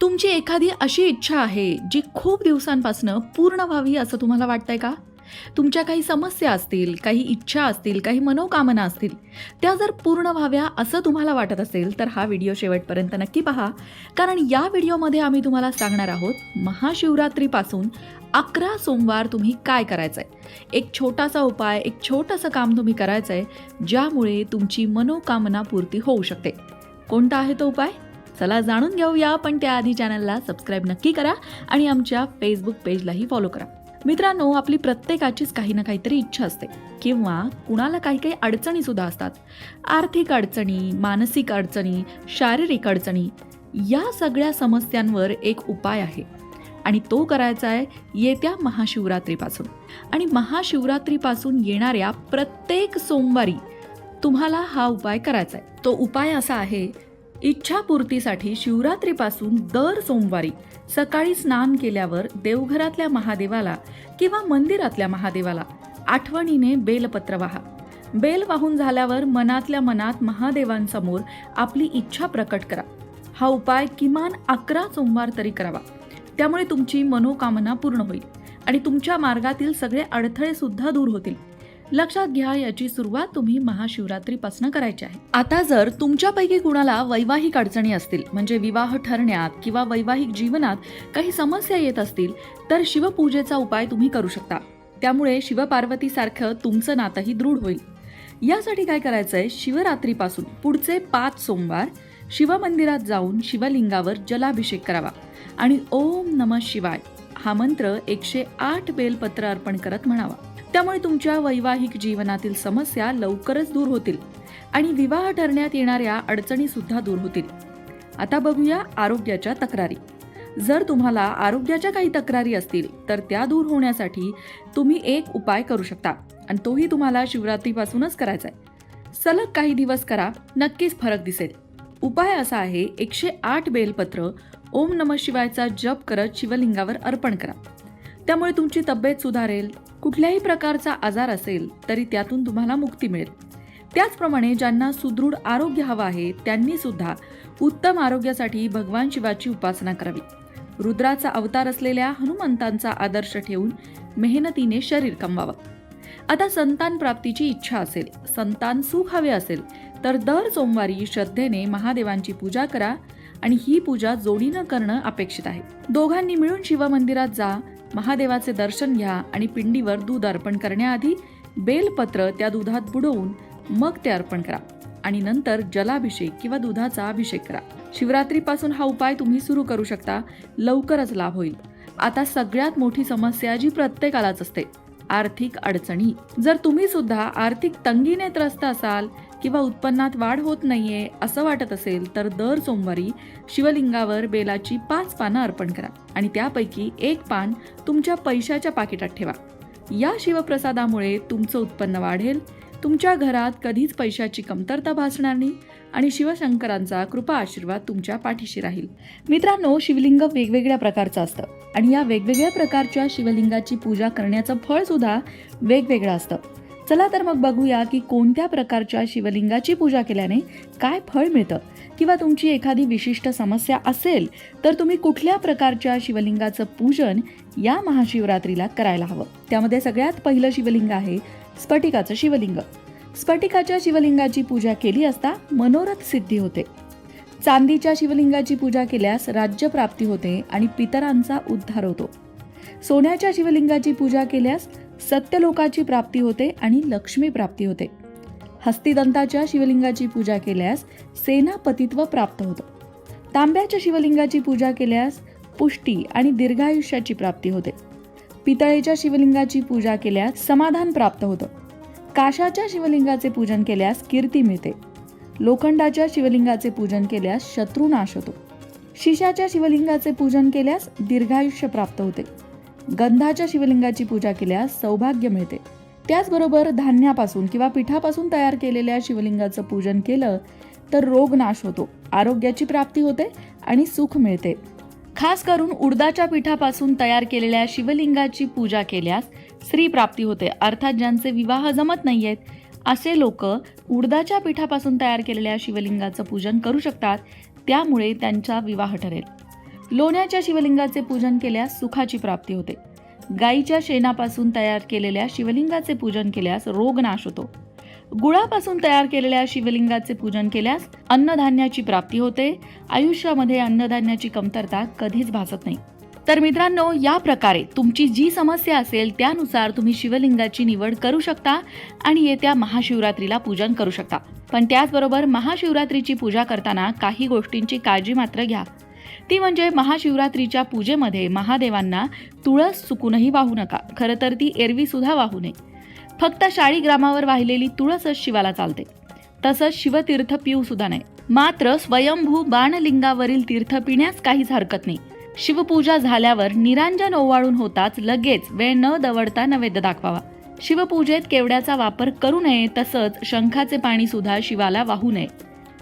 तुमची एखादी अशी इच्छा आहे जी खूप दिवसांपासनं पूर्ण व्हावी असं तुम्हाला वाटतंय का? तुमच्या काही समस्या असतील काही इच्छा असतील काही मनोकामना असतील त्या जर पूर्ण व्हाव्या असं तुम्हाला वाटत असेल तर हा व्हिडिओ शेवटपर्यंत नक्की पहा. कारण या व्हिडिओमध्ये आम्ही तुम्हाला सांगणार आहोत महाशिवरात्रीपासून अकरा सोमवार तुम्ही काय करायचं आहे एक छोटासा उपाय एक छोटंसं काम तुम्ही करायचं आहे ज्यामुळे तुमची मनोकामना पूर्ती होऊ शकते. कोणता आहे तो उपाय? चला जाणून घेऊया पण त्याआधी चॅनलला सबस्क्राईब नक्की करा आणि आमच्या फेसबुक पेजलाही फॉलो करा. मित्रांनो आपली प्रत्येकाचीच काही ना काहीतरी इच्छा असते किंवा कुणाला काही काही अडचणी सुद्धा असतात. आर्थिक अडचणी मानसिक अडचणी शारीरिक अडचणी या सगळ्या समस्यांवर एक उपाय आहे. आणि तो करायचा आहे येत्या महाशिवरात्रीपासून. आणि महाशिवरात्रीपासून येणाऱ्या प्रत्येक सोमवारी तुम्हाला हा उपाय करायचा आहे. तो उपाय असा आहे इच्छापूर्तीसाठी शिवरात्रीपासून दर सोमवारी सकाळी स्नान केल्यावर देवघरातल्या महादेवाला किंवा मंदिरातल्या महादेवाला आठवणीने बेलपत्र वाहा. बेल वाहून झाल्यावर मनातल्या मनात महादेवांसमोर आपली इच्छा प्रकट करा. हा उपाय किमान अकरा सोमवार तरी करावा. त्यामुळे तुमची मनोकामना पूर्ण होईल आणि तुमच्या मार्गातील सगळे अडथळे सुद्धा दूर होतील. लक्षात घ्या याची सुरुवात तुम्ही महाशिवरात्रीपासून करायची आहे. आता जर तुमच्यापैकी कुणाला वैवाहिक अडचणी असतील म्हणजे विवाह ठरण्यात किंवा वैवाहिक जीवनात काही समस्या येत असतील तर शिवपूजेचा उपाय तुम्ही करू शकता. त्यामुळे शिवपार्वतीसारखं तुमचं नातंही दृढ होईल. यासाठी काय करायचंय शिवरात्रीपासून पुढचे पाच सोमवार शिवमंदिरात जाऊन शिवलिंगावर जलाभिषेक करावा. आणि ओम नम शिवाय हा मंत्र एकशे आठ बेलपत्र अर्पण करत म्हणावा. त्यामुळे तुमच्या वैवाहिक जीवनातील समस्या लवकरच दूर होतील आणि विवाह ठरण्यात येणाऱ्या अडचणी सुद्धा दूर होतील. आता बघूया आरोग्याच्या तक्रारी. जर तुम्हाला आरोग्याच्या काही तक्रारी असतील तर त्या दूर होण्यासाठी तुम्ही एक उपाय करू शकता आणि तोही तुम्हाला शिवरात्रीपासूनच करायचा आहे सलग काही दिवस करा नक्कीच फरक दिसेल. उपाय असा आहे एकशे आठ बेलपत्र ओम नम शिवायचा जप करत शिवलिंगावर अर्पण करा. त्यामुळे तुमची तब्येत सुधारेल कुठल्याही प्रकारचा आजार असेल तरी त्यातून तुम्हाला मुक्ती मिळेल. त्याचप्रमाणे ज्यांना सुदृढ आरोग्य हवं आहे त्यांनी सुद्धा उत्तम आरोग्यासाठी भगवान शिवाची उपासना करावी. रुद्राचा अवतार असलेल्या हनुमंतांचा आदर्श ठेवून मेहनतीने शरीर कमवावं. आता संतान प्राप्तीची इच्छा असेल संतान सुख हवे असेल तर दर सोमवारी श्रद्धेने महादेवांची पूजा करा आणि ही पूजा जोडीनं करणं अपेक्षित आहे. दोघांनी मिळून शिवमंदिरात जा महादेवाचे दर्शन घ्या आणि पिंडीवर दूध अर्पण करण्याआधी बेलपत्र त्या दुधात बुडवून मग ते अर्पण करा. आणि नंतर जलाभिषेक किंवा दुधाचा अभिषेक करा. शिवरात्रीपासून हा उपाय तुम्ही सुरू करू शकता. लवकरच लाभ होईल. आता सगळ्यात मोठी समस्या जी प्रत्येकालाच असते. आर्थिक अडचणी. जर तुम्ही सुद्धा आर्थिक तंगीने त्रस्त असाल किंवा उत्पन्नात वाढ होत नाहीये असं वाटत असेल तर दर सोमवारी शिवलिंगावर बेलाची पाच पानं अर्पण करा आणि त्यापैकी एक पान तुमच्या पैशाच्या पाकिटात ठेवा. या शिवप्रसादामुळे तुमचं उत्पन्न वाढेल तुमच्या घरात कधीच पैशाची कमतरता भासणार नाही आणि शिवशंकरांचा कृपा आशीर्वाद तुमच्या पाठीशी राहील. मित्रांनो शिवलिंग वेगवेगळ्या प्रकारचं असतं आणि या वेगवेगळ्या प्रकारच्या शिवलिंगाची पूजा करण्याचं फळ सुद्धा वेगवेगळं असतं. चला तर मग बघूया की कोणत्या प्रकारच्या शिवलिंगाची पूजा केल्याने काय फळ मिळतं? किंवा तुमची एखादी विशिष्ट समस्या असेल तर तुम्ही कुठल्या प्रकारच्या शिवलिंगाचं पूजन या महाशिवरात्रीला करायला हवं? त्यामध्ये सगळ्यात पहिलं शिवलिंग आहे स्फटिकाचं शिवलिंग. स्फटिकाच्या शिवलिंगाची पूजा केली असता मनोरथ सिद्धी होते. चांदीच्या शिवलिंगाची पूजा केल्यास राज्यप्राप्ती होते आणि पितरांचा उद्धार होतो. सोन्याच्या शिवलिंगाची पूजा केल्यास सत्यलोकाची प्राप्ती होते आणि लक्ष्मी प्राप्ती होते. हस्तिदंताच्या शिवलिंगाची पूजा केल्यास सेनापतित्व प्राप्त होतं. तांब्याच्या शिवलिंगाची पूजा केल्यास पुष्टी आणि दीर्घायुष्याची प्राप्ती होते. पितळेच्या शिवलिंगाची पूजा केल्यास समाधान प्राप्त होतं. काशाच्या शिवलिंगाचे पूजन केल्यास कीर्ती मिळते. लोखंडाच्या शिवलिंगाचे पूजन केल्यास शत्रुनाश होतो. शिशाच्या शिवलिंगाचे पूजन केल्यास दीर्घायुष्य प्राप्त होते. गंधाच्या शिवलिंगाची पूजा केल्यास सौभाग्य मिळते. त्याचबरोबर धान्यापासून किंवा पिठापासून तयार केलेल्या शिवलिंगाचं पूजन केलं तर रोग नाश होतो आरोग्याची प्राप्ती होते आणि सुख मिळते. खास करून उडदाच्या पिठापासून तयार केलेल्या शिवलिंगाची पूजा केल्यास स्त्री प्राप्ती होते अर्थात ज्यांचे विवाह जमत नाही आहेत असे लोक उडदाच्या पिठापासून तयार केलेल्या शिवलिंगाचं पूजन करू शकतात त्यामुळे त्यांचा विवाह ठरेल. लोण्याच्या शिवलिंगाचे पूजन केल्यास सुखाची प्राप्ती होते. गाईच्या शेणापासून तयार केलेल्या शिवलिंगाचे पूजन केल्यास रोग नाश होतो. गुळापासून तयार केलेल्या शिवलिंगाचे पूजन केल्यास अन्नधान्याची प्राप्ती होते. आयुष्यामध्ये अन्नधान्याची कमतरता कधीच भासत नाही. तर मित्रांनो या प्रकारे तुमची जी समस्या असेल त्यानुसार तुम्ही शिवलिंगाची निवड करू शकता आणि येत्या महाशिवरात्रीला पूजन करू शकता. पण त्याचबरोबर महाशिवरात्रीची पूजा करताना काही गोष्टींची काळजी मात्र घ्या. ती म्हणजे महाशिवरात्रीच्या पूजेमध्ये महादेवांना तुळस चुकूनही वाहू नका. खरं तर ती एरवी सुद्धा वाहू नये. फक्त शाळीग्रामावर वाहिलेली तुळसच शिवाला चालते. तसंच शिवतीर्थ पिऊ सुद्धा नाही. मात्र स्वयंभू बाणलिंगावरील तीर्थ पिण्यास काहीच हरकत नाही. शिवपूजा झाल्यावर निरांजन ओवाळून होताच लगेच वेळ न दवडता नैवेद्य दाखवावा. शिवपूजेत केवड्याचा वापर करू नये तसंच शंखाचे पाणी सुद्धा शिवाला वाहू नये.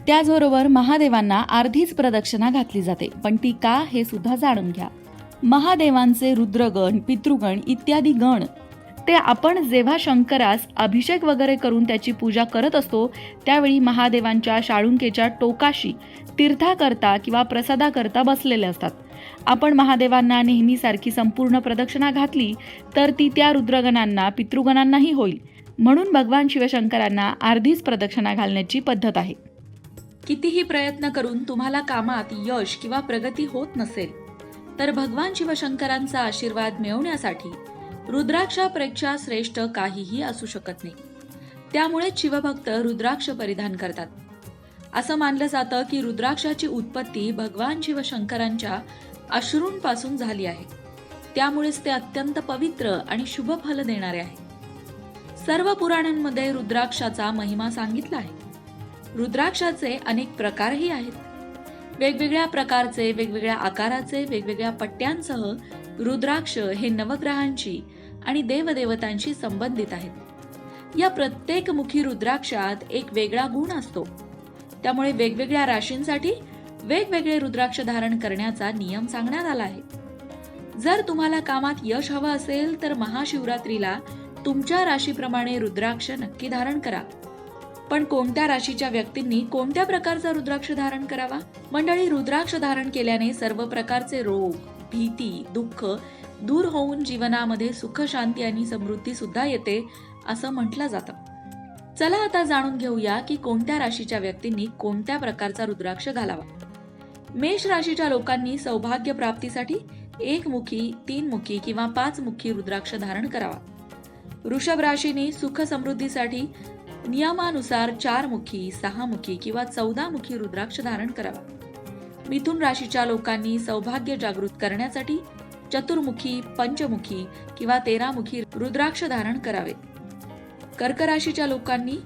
त्याचबरोबर महादेवांना अर्धीच प्रदक्षिणा घातली जाते. पण ती का हे सुद्धा जाणून घ्या. महादेवांचे रुद्रगण पितृगण इत्यादी गण ते आपण जेव्हा शंकरास अभिषेक वगैरे करून त्याची पूजा करत असतो त्यावेळी महादेवांच्या शाळुंकेच्या टोकाशी तीर्थाकरता किंवा प्रसादाकरता बसलेले असतात. आपण महादेवांना नेहमीसारखी संपूर्ण प्रदक्षिणा घातली तर ती त्या रुद्रगणांना पितृगणांनाही होईल. म्हणून भगवान शिवशंकरांना अर्धीच प्रदक्षिणा घालण्याची पद्धत आहे. कितीही प्रयत्न करून तुम्हाला कामात यश किंवा प्रगती होत नसेल तर भगवान शिवशंकरांचा आशीर्वाद मिळवण्यासाठी रुद्राक्षापेक्षा श्रेष्ठ काहीही असू शकत नाही. त्यामुळे शिवभक्त रुद्राक्ष परिधान करतात. असं मानलं जातं की रुद्राक्षाची उत्पत्ती भगवान शिवशंकरांच्या अश्रूंपासून झाली आहे. त्यामुळेच ते अत्यंत पवित्र आणि शुभ फल देणारे आहे. सर्व पुराणांमध्ये रुद्राक्षाचा महिमा सांगितला आहे. रुद्राक्षाचे अनेक प्रकारही आहेत. वेगवेगळ्या प्रकारचे वेगवेगळ्या आकाराचे वेगवेगळ्या पट्ट्यांसह रुद्राक्ष हे नवग्रहांशी आणि देवदेवतांशी संबंधित आहेत. या प्रत्येक मुखी रुद्राक्षात एक वेगळा गुण असतो. त्यामुळे वेगवेगळ्या राशींसाठी वेगवेगळे रुद्राक्ष धारण करण्याचा नियम सांगण्यात आला आहे. जर तुम्हाला कामात यश हवं असेल तर महाशिवरात्रीला तुमच्या राशीप्रमाणे रुद्राक्ष नक्की धारण करा. पण कोणत्या राशीच्या व्यक्तींनी कोणत्या प्रकारचा रुद्राक्ष धारण करावा? मंडळी रुद्राक्ष धारण केल्याने सर्व प्रकारचे रोग भीती दुःख दूर होऊन जीवनामध्ये सुख शांती आणि समृद्धी सुद्धा येते असं म्हटलं जातं. चला आता जाणून घेऊया की कोणत्या राशीच्या व्यक्तींनी कोणत्या प्रकारचा रुद्राक्ष घालावा? मेष राशीच्या लोकांनी सौभाग्य प्राप्तीसाठी एक मुखी तीन मुखी किंवा पाच मुखी रुद्राक्ष धारण करावा. वृषभ राशीने सुख समृद्धीसाठी नियमानुसार चार मुखी सहा मुखी किंवा चौदा मुखी रुद्राक्ष धारण करावा. मिथुन राशीच्या लोकांनी सौभाग्य जागृत करण्यासाठी चतुर्मुखी पंचमुखी किंवा तेरामुखी रुद्राक्ष धारण करावे. कर्क राशीच्या लोकांनी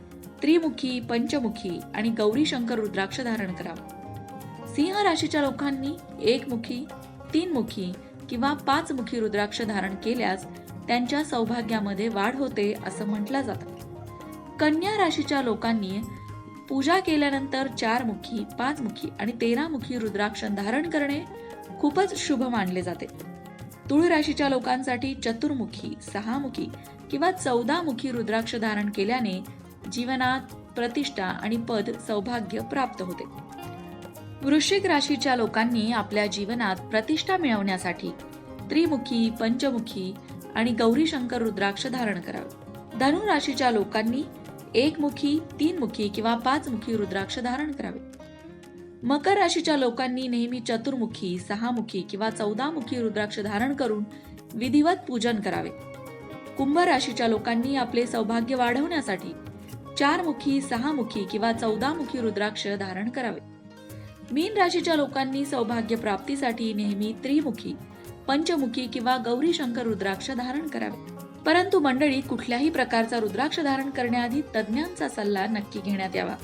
त्रिमुखी पंचमुखी आणि गौरी शंकर रुद्राक्ष धारण करावं. सिंह राशीच्या लोकांनी एकमुखी तीनमुखी तीन मुखी किंवा पाच मुखी रुद्राक्ष धारण केल्यास त्यांच्या सौभाग्यामध्ये वाढ होते असं म्हटलं जातं. कन्या राशीच्या लोकांनी पूजा केल्यानंतर चार मुखी पाच मुखी आणि तेरा मुखी रुद्राक्ष धारण करणे खूपच शुभ मानले जाते. तुळ राशीच्या लोकांसाठी चतुर्मुखी सहामुखी किंवा चौदा मुखी रुद्राक्ष धारण केल्याने जीवनात प्रतिष्ठा आणि पद सौभाग्य प्राप्त होते. वृश्चिक राशीच्या लोकांनी आपल्या जीवनात प्रतिष्ठा मिळवण्यासाठी त्रिमुखी पंचमुखी आणि गौरी शंकर रुद्राक्ष धारण करावे. धनु राशीच्या लोकांनी एक मुखी तीन मुखी किंवा पाच मुखी रुद्राक्ष धारण करावे. मकर राशीच्या लोकांनी नेहमी चतुर्मुखी सहामुखी किंवा चौदा मुखी रुद्राक्ष धारण करून विधिवत पूजन करावे. कुंभ राशीच्या लोकांनी आपले सौभाग्य वाढवण्यासाठी चार मुखी सहा मुखी किंवा चौदा मुखी रुद्राक्ष धारण करावे. मीन राशीच्या लोकांनी सौभाग्य प्राप्तीसाठी नेहमी त्रिमुखी पंचमुखी किंवा गौरी शंकर रुद्राक्ष धारण करावे. परंतु मंडळी कुठल्याही प्रकारचा रुद्राक्ष धारण करण्याआधी तज्ज्ञांचा सल्ला नक्की घेण्यात यावा.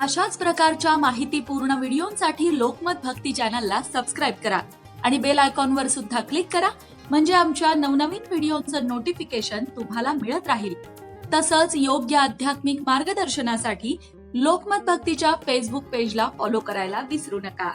अशाच प्रकारच्या माहितीपूर्ण व्हिडिओंसाठी लोकमत भक्ती चॅनलला सबस्क्राईब करा आणि बेल आयकॉनवर सुद्धा क्लिक करा म्हणजे आमच्या नवनवीन व्हिडिओचं नोटिफिकेशन तुम्हाला मिळत राहील. तसंच योग्य आध्यात्मिक मार्गदर्शनासाठी लोकमत भक्तीच्या फेसबुक पेजला फॉलो करायला विसरू नका.